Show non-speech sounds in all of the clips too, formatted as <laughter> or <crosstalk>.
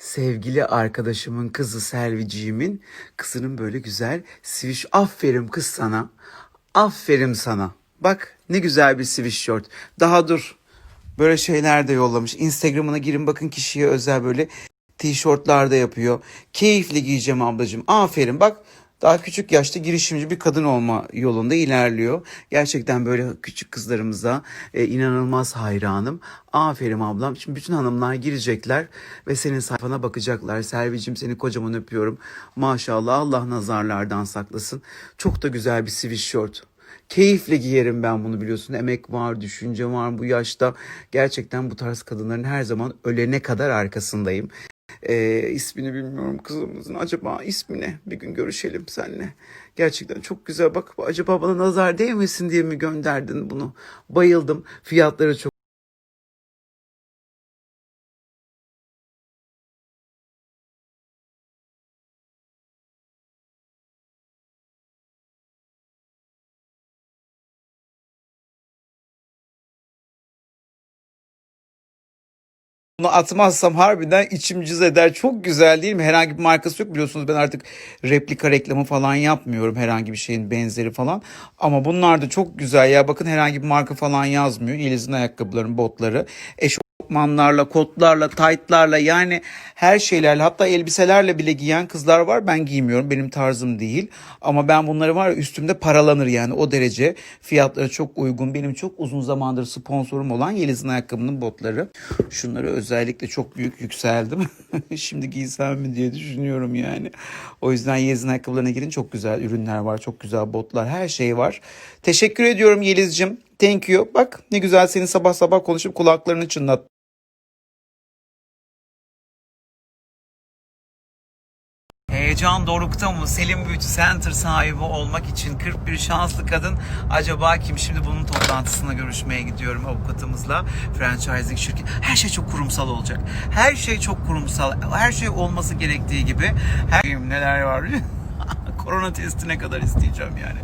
sevgili arkadaşımın kızı Selviciğimin kızının böyle güzel swish. Aferin kız sana. Aferin sana. Bak ne güzel bir sweatshirt. Daha dur. Böyle şeyler de yollamış. Instagram'ına girin bakın kişiye özel böyle tişörtler de yapıyor. Keyifli giyeceğim ablacığım. Aferin bak daha küçük yaşta girişimci bir kadın olma yolunda ilerliyor. Gerçekten böyle küçük kızlarımıza e, inanılmaz hayranım. Aferin ablam. Şimdi bütün hanımlar girecekler ve senin sayfana bakacaklar. Selvicim seni kocaman öpüyorum. Maşallah Allah nazarlardan saklasın. Çok da güzel bir sweatshirt. Keyifle giyerim ben bunu biliyorsun. Emek var, düşünce var bu yaşta. Gerçekten bu tarz kadınların her zaman ölene kadar arkasındayım. Ee, ismini bilmiyorum kızımızın. Acaba ismi ne? Bir gün görüşelim seninle. Gerçekten çok güzel. Bak acaba bana nazar değmesin diye mi gönderdin bunu? Bayıldım. Fiyatları çok Bunu atmazsam harbiden içim cız eder. Çok güzel değil mi? Herhangi bir markası yok biliyorsunuz. Ben artık replika reklamı falan yapmıyorum. Herhangi bir şeyin benzeri falan. Ama bunlar da çok güzel ya. Bakın herhangi bir marka falan yazmıyor. Yeliz'in ayakkabıların botları. Eşofmanlarla, kotlarla, taytlarla yani her şeylerle hatta elbiselerle bile giyen kızlar var. Ben giymiyorum. Benim tarzım değil. Ama ben bunları var ya üstümde paralanır yani o derece. Fiyatları çok uygun. Benim çok uzun zamandır sponsorum olan Yeliz'in ayakkabının botları. Şunları özellikle çok büyük yükseldim. <laughs> Şimdi giysem mi diye düşünüyorum yani. O yüzden Yeliz'in ayakkabılarına girin çok güzel ürünler var. Çok güzel botlar. Her şey var. Teşekkür ediyorum Yeliz'cim. Thank you. Bak ne güzel seni sabah sabah konuşup kulaklarını çınlat. Heyecan dorukta mı? Selim Beauty Center sahibi olmak için 41 şanslı kadın acaba kim? Şimdi bunun toplantısına görüşmeye gidiyorum avukatımızla. Franchising şirket. Her şey çok kurumsal olacak. Her şey çok kurumsal. Her şey olması gerektiği gibi. Her neler var <laughs> korona testine kadar isteyeceğim yani.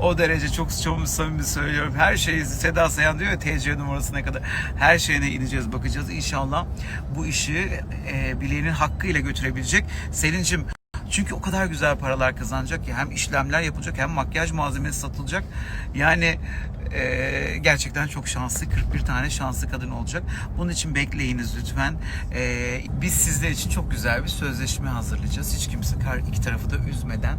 O derece çok çok samimi söylüyorum. Her şeyi Seda Sayan diyor ya TC numarasına kadar. Her şeyine ineceğiz bakacağız. İnşallah bu işi e, bileğinin hakkıyla götürebilecek. Selin'cim çünkü o kadar güzel paralar kazanacak ki hem işlemler yapılacak hem makyaj malzemesi satılacak. Yani e, gerçekten çok şanslı 41 tane şanslı kadın olacak. Bunun için bekleyiniz lütfen. E, biz sizler için çok güzel bir sözleşme hazırlayacağız. Hiç kimse iki tarafı da üzmeden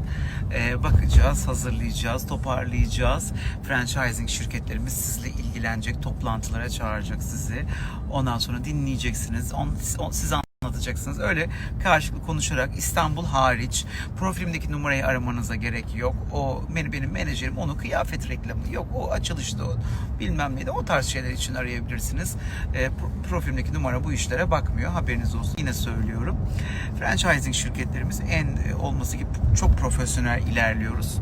e, bakacağız, hazırlayacağız, toparlayacağız. Franchising şirketlerimiz sizle ilgilenecek, toplantılara çağıracak sizi. Ondan sonra dinleyeceksiniz. On, on, siz anlatacaksınız. Öyle karşılıklı konuşarak İstanbul hariç profilimdeki numarayı aramanıza gerek yok. O benim, benim menajerim onu kıyafet reklamı yok. O açılışta o bilmem neydi. O tarz şeyler için arayabilirsiniz. E, pro- profilimdeki numara bu işlere bakmıyor. Haberiniz olsun. Yine söylüyorum. Franchising şirketlerimiz en e, olması gibi çok profesyonel ilerliyoruz.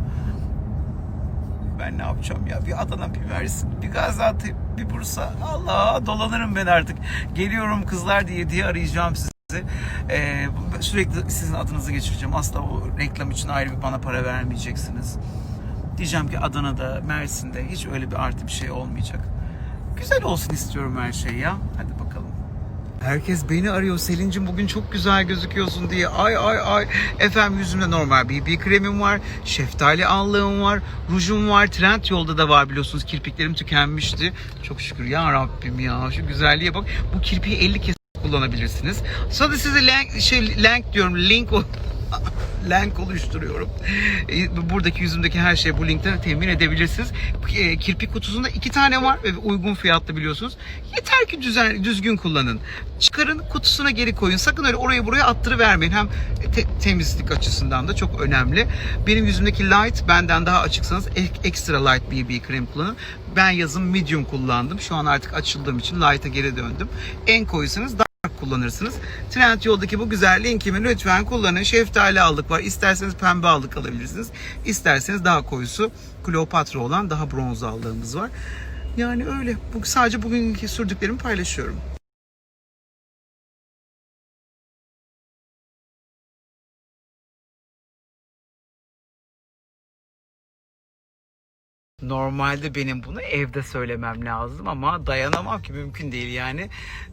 Ben ne yapacağım ya? Bir Adana bir Mersin, bir Gaziantep, bir Bursa. Allah dolanırım ben artık. Geliyorum kızlar diye diye arayacağım sizi. Ee, sürekli sizin adınızı geçireceğim. Asla o reklam için ayrı bir bana para vermeyeceksiniz. Diyeceğim ki Adana'da, Mersin'de hiç öyle bir artı bir şey olmayacak. Güzel olsun istiyorum her şey ya. Hadi bakalım. Herkes beni arıyor. Selin'cim bugün çok güzel gözüküyorsun diye. Ay ay ay. Efendim yüzümde normal BB kremim var. Şeftali allığım var. Rujum var. Trend yolda da var biliyorsunuz. Kirpiklerim tükenmişti. Çok şükür ya Rabbim ya. Şu güzelliğe bak. Bu kirpiği 50 kez kullanabilirsiniz. Sonra size link, şey, link diyorum. Link o <laughs> link oluşturuyorum. E, Buradaki yüzümdeki her şeyi bu linkten temin edebilirsiniz. E, Kirpik kutusunda iki tane var ve uygun fiyatlı biliyorsunuz. Yeter ki düzen, düzgün kullanın. Çıkarın kutusuna geri koyun. Sakın öyle oraya buraya attırıvermeyin. Hem te- temizlik açısından da çok önemli. Benim yüzümdeki light benden daha açıksanız extra light BB krem kullanın. Ben yazın medium kullandım. Şu an artık açıldığım için light'a geri döndüm. En koyusanız dark kullanırsınız. Trend yoldaki bu güzel linkimi lütfen kullanın. Şeftali aldık var. İsterseniz pembe aldık alabilirsiniz. İsterseniz daha koyusu Kleopatra olan daha bronz aldığımız var. Yani öyle. Bu, sadece bugünkü sürdüklerimi paylaşıyorum. Normalde benim bunu evde söylemem lazım ama dayanamam ki mümkün değil yani.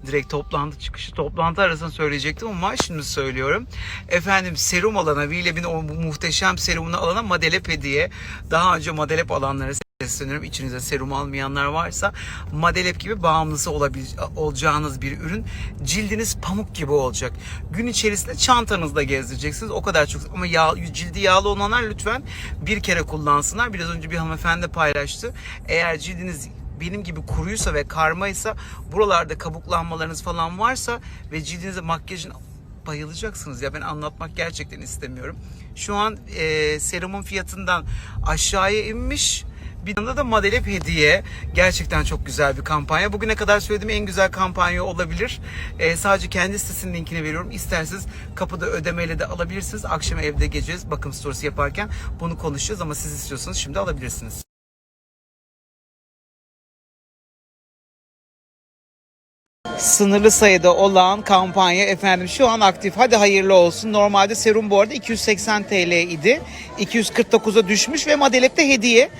Direkt toplantı çıkışı toplantı arasında söyleyecektim ama şimdi söylüyorum. Efendim serum alana Vileb'in o muhteşem serumunu alana Madelep hediye. Daha önce Madelep alanlara sesleniyorum. İçinizde serum almayanlar varsa Madelep gibi bağımlısı olabil, olacağınız bir ürün. Cildiniz pamuk gibi olacak. Gün içerisinde çantanızda gezdireceksiniz. O kadar çok ama yağ, cildi yağlı olanlar lütfen bir kere kullansınlar. Biraz önce bir hanımefendi paylaştı. Eğer cildiniz benim gibi kuruysa ve karmaysa buralarda kabuklanmalarınız falan varsa ve cildinize makyajın bayılacaksınız ya ben anlatmak gerçekten istemiyorum. Şu an e, serumun fiyatından aşağıya inmiş. Bir yanda da Madelep hediye. Gerçekten çok güzel bir kampanya. Bugüne kadar söylediğim en güzel kampanya olabilir. E, sadece kendi sitesinin linkini veriyorum. İsterseniz kapıda ödemeyle de alabilirsiniz. Akşam evde geleceğiz bakım storiesi yaparken bunu konuşacağız ama siz istiyorsanız şimdi alabilirsiniz. sınırlı sayıda olan kampanya efendim şu an aktif. Hadi hayırlı olsun. Normalde serum bu arada 280 TL idi. 249'a düşmüş ve Madelep'te hediye.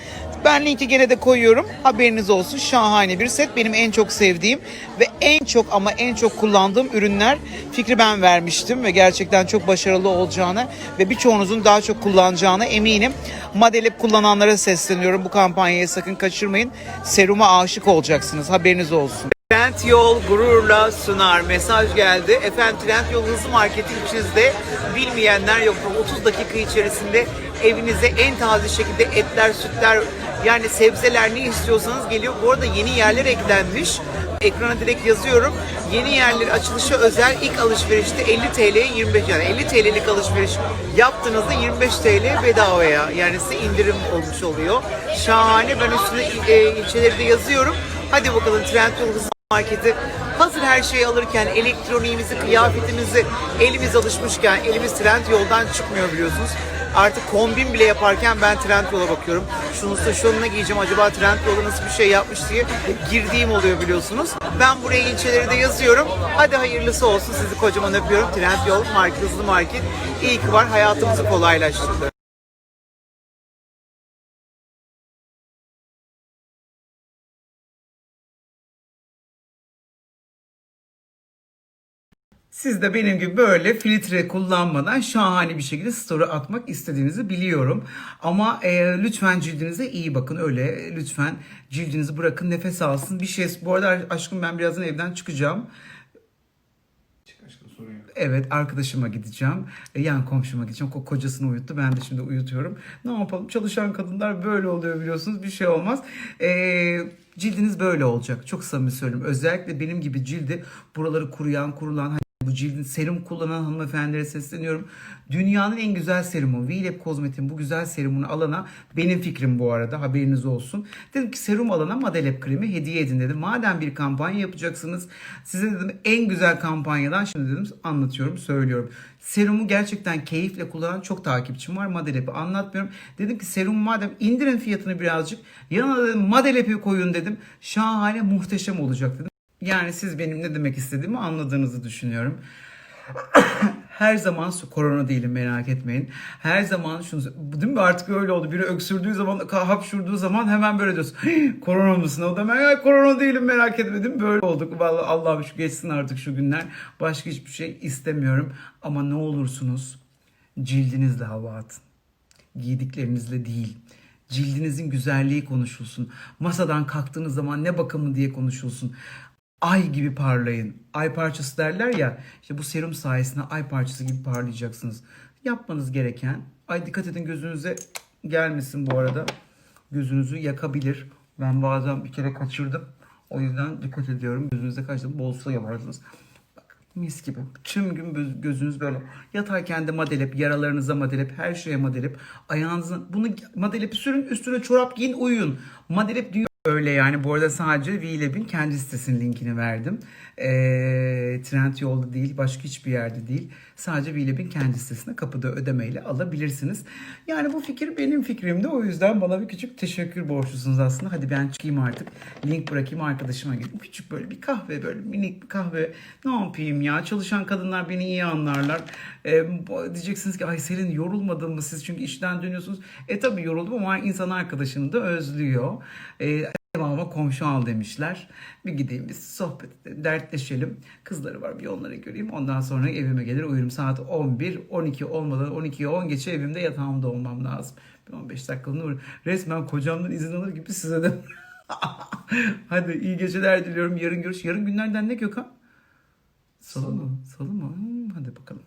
Ben linki gene de koyuyorum. Haberiniz olsun. Şahane bir set. Benim en çok sevdiğim ve en çok ama en çok kullandığım ürünler. Fikri ben vermiştim ve gerçekten çok başarılı olacağını ve birçoğunuzun daha çok kullanacağına eminim. Madelep kullananlara sesleniyorum. Bu kampanyayı sakın kaçırmayın. Seruma aşık olacaksınız. Haberiniz olsun. Trendyol gururla sunar. Mesaj geldi. Efendim Trendyol hızlı marketin içinizde bilmeyenler yok. 30 dakika içerisinde evinize en taze şekilde etler, sütler yani sebzeler ne istiyorsanız geliyor. Bu arada yeni yerler eklenmiş. Ekrana direkt yazıyorum. Yeni yerler açılışa özel ilk alışverişte 50 TL'ye 25 yani 50 TL'lik alışveriş yaptığınızda 25 TL bedavaya yani size indirim olmuş oluyor. Şahane ben üstüne e, ilçeleri de yazıyorum. Hadi bakalım Trendyol hızlı marketi hazır her şeyi alırken elektroniğimizi, kıyafetimizi elimiz alışmışken elimiz trend yoldan çıkmıyor biliyorsunuz. Artık kombin bile yaparken ben trend yola bakıyorum. Şunu şununla giyeceğim acaba trend yola nasıl bir şey yapmış diye girdiğim oluyor biliyorsunuz. Ben buraya ilçeleri de yazıyorum. Hadi hayırlısı olsun sizi kocaman öpüyorum. Trend yol market, hızlı market. İyi ki var hayatımızı kolaylaştırdı. Siz de benim gibi böyle filtre kullanmadan şahane bir şekilde story atmak istediğinizi biliyorum. Ama e, lütfen cildinize iyi bakın öyle. Lütfen cildinizi bırakın nefes alsın. Bir şey bu arada aşkım ben birazdan evden çıkacağım. Evet arkadaşıma gideceğim. E, Yan komşuma gideceğim. Ko- Kocasını uyuttu. Ben de şimdi uyutuyorum. Ne yapalım? Çalışan kadınlar böyle oluyor biliyorsunuz. Bir şey olmaz. Ee, cildiniz böyle olacak. Çok samimi söylüyorum. Özellikle benim gibi cildi buraları kuruyan, kurulan bu cildin serum kullanan hanımefendilere sesleniyorum. Dünyanın en güzel serumu. V-Lab Kozmetik'in bu güzel serumunu alana benim fikrim bu arada haberiniz olsun. Dedim ki serum alana Madelep kremi hediye edin dedim. Madem bir kampanya yapacaksınız size dedim en güzel kampanyadan şimdi dedim anlatıyorum söylüyorum. Serumu gerçekten keyifle kullanan çok takipçim var. Madelep'i anlatmıyorum. Dedim ki serum madem indirin fiyatını birazcık. Yanına dedim Madelep'i koyun dedim. Şahane muhteşem olacak dedim. Yani siz benim ne demek istediğimi anladığınızı düşünüyorum. <coughs> Her zaman korona değilim merak etmeyin. Her zaman şunu değil mi artık öyle oldu. Biri öksürdüğü zaman hapşurduğu zaman hemen böyle diyorsun. "Hii, <gasps> korona mısın? O da ben "Ya, korona değilim merak etmedim. Böyle olduk. Vallahi Allah'ım şu geçsin artık şu günler. Başka hiçbir şey istemiyorum. Ama ne olursunuz cildinizle hava atın. Giydiklerinizle değil. Cildinizin güzelliği konuşulsun. Masadan kalktığınız zaman ne bakımı diye konuşulsun. Ay gibi parlayın. Ay parçası derler ya. İşte bu serum sayesinde ay parçası gibi parlayacaksınız. Yapmanız gereken. Ay dikkat edin gözünüze gelmesin bu arada. Gözünüzü yakabilir. Ben bazen bir kere kaçırdım. O yüzden dikkat ediyorum. Gözünüze kaçtı. Bol su yalarsınız. Bak, Mis gibi. Tüm gün göz- gözünüz böyle. Yatarken de madelep, yaralarınıza madelep, her şeye madelep. Ayağınızın bunu madelepi sürün, üstüne çorap giyin, uyuyun. Madelep dünya Öyle yani bu arada sadece VLab'in kendi sitesinin linkini verdim. Ee, Trendyol'da değil başka hiçbir yerde değil. Sadece VLab'in kendi sitesine kapıda ödemeyle alabilirsiniz. Yani bu fikir benim fikrimdi. O yüzden bana bir küçük teşekkür borçlusunuz aslında. Hadi ben çıkayım artık. Link bırakayım arkadaşıma gidip küçük böyle bir kahve böyle minik bir kahve. Ne yapayım ya? Çalışan kadınlar beni iyi anlarlar. Bu- diyeceksiniz ki ay Selin yorulmadın mı siz çünkü işten dönüyorsunuz. E tabii yoruldum ama insan arkadaşını da özlüyor. Ee, Devamı komşu al demişler. Bir gideyim biz sohbet dertleşelim. Kızları var bir onları göreyim. Ondan sonra evime gelir uyurum. Saat 11, 12 olmadan 12'ye 10 geçe evimde yatağımda olmam lazım. Bir 15 dakikalığına uyurum. Resmen kocamdan izin alır gibi size de. <laughs> Hadi iyi geceler diliyorum. Yarın görüş. Yarın günlerden ne Gökhan? Salı mı? Salı mı? Hadi bakalım.